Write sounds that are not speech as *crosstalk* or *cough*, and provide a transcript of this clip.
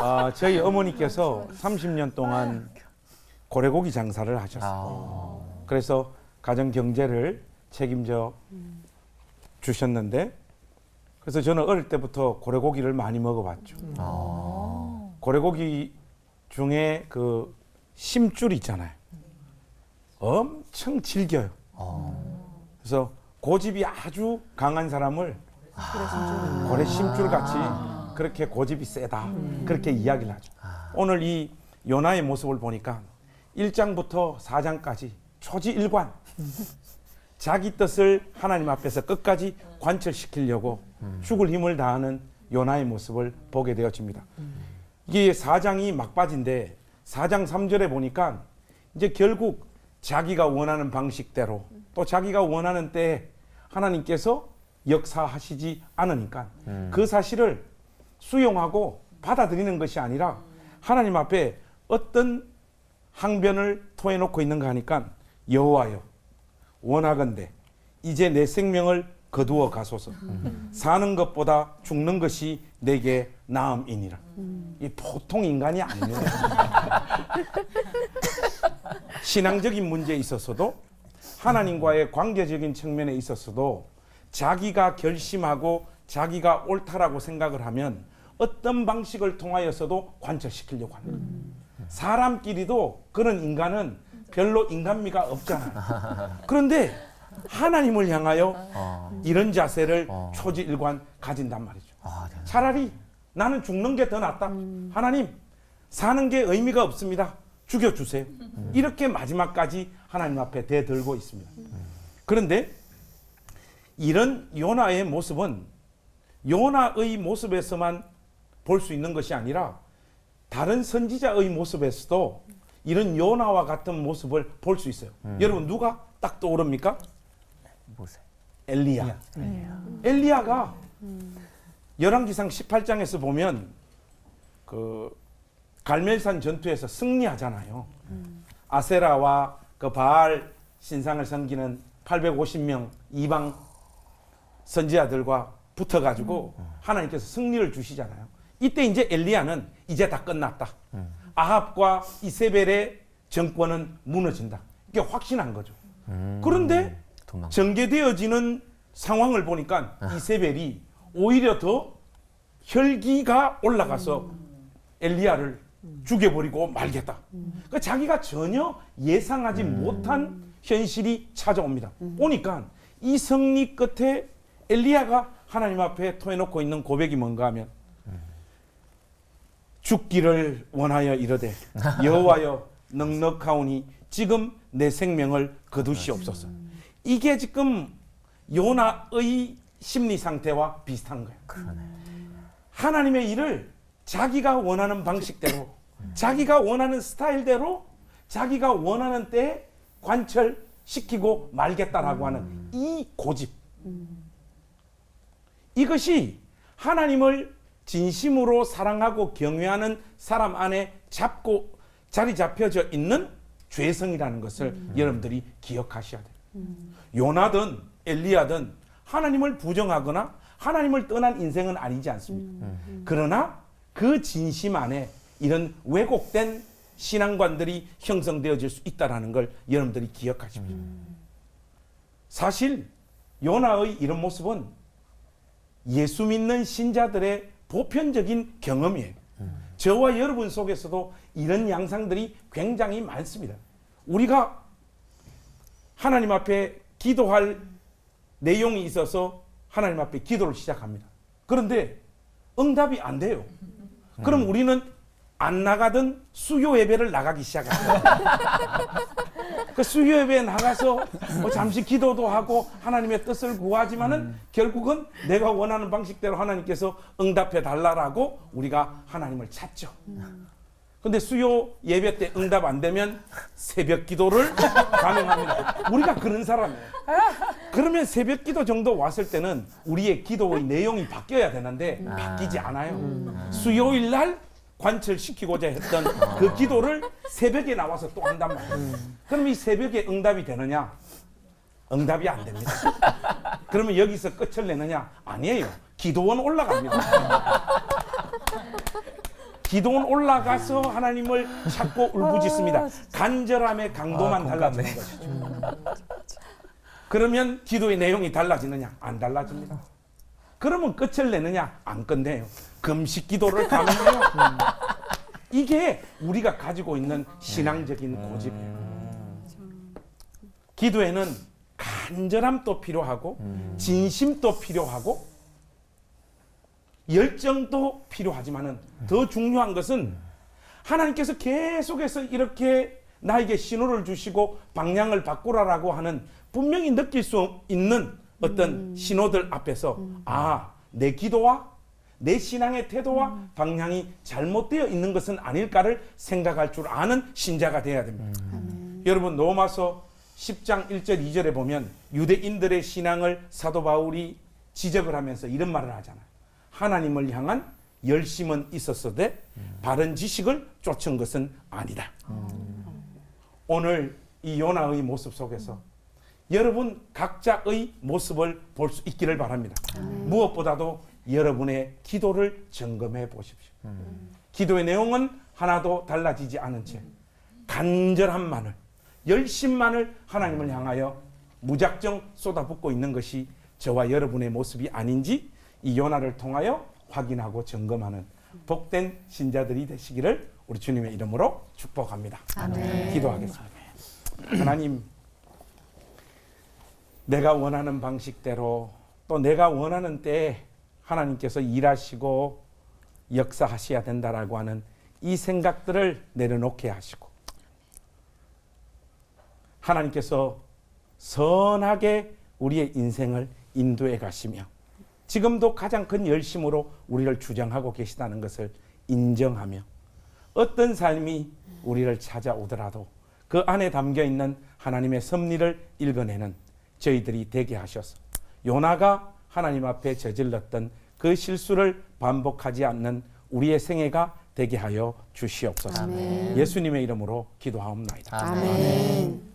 아, 저희 어머니께서 30년 동안 고래고기 장사를 하셨어요. 아. 그래서 가정 경제를 책임져 주셨는데 그래서 저는 어릴 때부터 고래고기를 많이 먹어봤죠. 아. 고래고기 중에 그 심줄 있잖아요. 엄청 질겨요. 아. 그래서 고집이 아주 강한 사람을 고래 심줄 같이 그렇게 고집이 세다. 그렇게 이야기를 하죠. 오늘 이 요나의 모습을 보니까 1장부터 4장까지 초지일관. *laughs* 자기 뜻을 하나님 앞에서 끝까지 관철시키려고 죽을 힘을 다하는 요나의 모습을 보게 되어집니다. 이게 4장이 막바지인데 4장 3절에 보니까 이제 결국 자기가 원하는 방식대로 또 자기가 원하는 때에 하나님께서 역사하시지 않으니까 그 사실을 수용하고 받아들이는 것이 아니라 하나님 앞에 어떤 항변을 토해놓고 있는가 하니까 여호와여 원하건대 이제 내 생명을 거두어 가소서. 사는 것보다 죽는 것이 내게 나음이니라. 이 보통 인간이 아니에요. *laughs* 신앙적인 문제에 있어서도 하나님과의 관계적인 측면에 있어서도 자기가 결심하고 자기가 옳다라고 생각을 하면 어떤 방식을 통하여서도 관철시키려고 거예요. 사람끼리도 그런 인간은 별로 인간미가 없잖아요. 그런데 하나님을 향하여 아. 이런 자세를 어. 초지일관 가진단 말이죠. 아, 네. 차라리 나는 죽는 게 더 낫다. 하나님, 사는 게 의미가 없습니다. 죽여주세요. 이렇게 마지막까지 하나님 앞에 대들고 있습니다. 그런데 이런 요나의 모습은 요나의 모습에서만 볼 수 있는 것이 아니라 다른 선지자의 모습에서도 이런 요나와 같은 모습을 볼 수 있어요. 여러분 누가 딱 떠오릅니까? 보세요. 엘리야. 엘리야 가 열왕기상 18장에서 보면 그 갈멜산 전투에서 승리하잖아요. 아세라와 그 바알 신상을 섬기는 850명 이방 선지자들과 붙어가지고 하나님께서 승리를 주시잖아요. 이때 이제 엘리야는 이제 다 끝났다. 아합과 이세벨의 정권은 무너진다. 이게 확신한 거죠. 그런데 도망. 전개되어지는 상황을 보니까 이세벨이 오히려 더 혈기가 올라가서 엘리야를 죽여버리고 말겠다. 그 자기가 전혀 예상하지 못한 현실이 찾아옵니다. 오니까 이 승리 끝에 엘리야가 하나님 앞에 토해놓고 있는 고백이 뭔가 하면 죽기를 원하여 이르되 *laughs* 여호와여 넉넉하오니 지금 내 생명을 거두시옵소서. 이게 지금 요나의 심리 상태와 비슷한 거예요. 그러네. 하나님의 일을 자기가 원하는 방식대로, 자기가 원하는 스타일대로, 자기가 원하는 때에 관철시키고 말겠다라고 하는 이 고집. 이것이 하나님을 진심으로 사랑하고 경외하는 사람 안에 잡고 자리 잡혀져 있는 죄성이라는 것을 여러분들이 기억하셔야 돼요. 요나든 엘리야든 하나님을 부정하거나 하나님을 떠난 인생은 아니지 않습니까? 그러나 그 진심 안에 이런 왜곡된 신앙관들이 형성되어질 수 있다라는 걸 여러분들이 기억하십시오. 사실 요나의 이런 모습은 예수 믿는 신자들의 보편적인 경험이에요. 저와 여러분 속에서도 이런 양상들이 굉장히 많습니다. 우리가 하나님 앞에 기도할 내용이 있어서 하나님 앞에 기도를 시작합니다. 그런데 응답이 안 돼요. 그럼 우리는 안 나가던 수요 예배를 나가기 시작합니다. *laughs* 그 수요 예배에 나가서 뭐 잠시 기도도 하고 하나님의 뜻을 구하지만은 결국은 내가 원하는 방식대로 하나님께서 응답해 달라라고 우리가 하나님을 찾죠. 근데 수요 예배 때 응답 안 되면 새벽 기도를 *laughs* 가능합니다. 우리가 그런 사람이에요. 그러면 새벽 기도 정도 왔을 때는 우리의 기도의 내용이 바뀌어야 되는데 바뀌지 않아요. 수요일 날 관철시키고자 했던 그 기도를 새벽에 나와서 또 한단 말이에요. 그럼 이 새벽에 응답이 되느냐? 응답이 안 됩니다. 그러면 여기서 끝을 내느냐? 아니에요. 기도원 올라갑니다. 기도는 올라가서 하나님을 찾고 울부짖습니다. 간절함의 강도만 아, 달라지는. 것이죠. 그러면 기도의 내용이 달라지느냐? 안 달라집니다. 그러면 끝을 내느냐? 안 끝내요. 금식 기도를 가면요. 이게 우리가 가지고 있는 신앙적인 고집이에요. 기도에는 간절함도 필요하고 진심도 필요하고 열정도 필요하지만은 더 중요한 것은 하나님께서 계속해서 이렇게 나에게 신호를 주시고 방향을 바꾸라라고 하는 분명히 느낄 수 있는 어떤 신호들 앞에서 아, 내 기도와 내 신앙의 태도와 방향이 잘못되어 있는 것은 아닐까를 생각할 줄 아는 신자가 되어야 됩니다. 여러분 로마서 10장 1절 2절에 보면 유대인들의 신앙을 사도 바울이 지적을 하면서 이런 말을 하잖아요. 하나님을 향한 열심은 있었어도 바른 지식을 쫓은 것은 아니다. 오늘 이 요나의 모습 속에서 여러분 각자의 모습을 볼 수 있기를 바랍니다. 무엇보다도 여러분의 기도를 점검해 보십시오. 기도의 내용은 하나도 달라지지 않은 채 간절함만을 열심만을 하나님을 향하여 무작정 쏟아붓고 있는 것이 저와 여러분의 모습이 아닌지 이 요나를 통하여 확인하고 점검하는 복된 신자들이 되시기를 우리 주님의 이름으로 축복합니다. 아멘. 기도하겠습니다. 하나님, 내가 원하는 방식대로 또 내가 원하는 때에 하나님께서 일하시고 역사하셔야 된다라고 하는 이 생각들을 내려놓게 하시고 하나님께서 선하게 우리의 인생을 인도해 가시며 지금도 가장 큰 열심으로 우리를 주장하고 계시다는 것을 인정하며 어떤 삶이 우리를 찾아오더라도 그 안에 담겨 있는 하나님의 섭리를 읽어내는 저희들이 되게 하셔서 요나가 하나님 앞에 저질렀던 그 실수를 반복하지 않는 우리의 생애가 되게 하여 주시옵소서. 아멘. 예수님의 이름으로 기도하옵나이다. 아멘.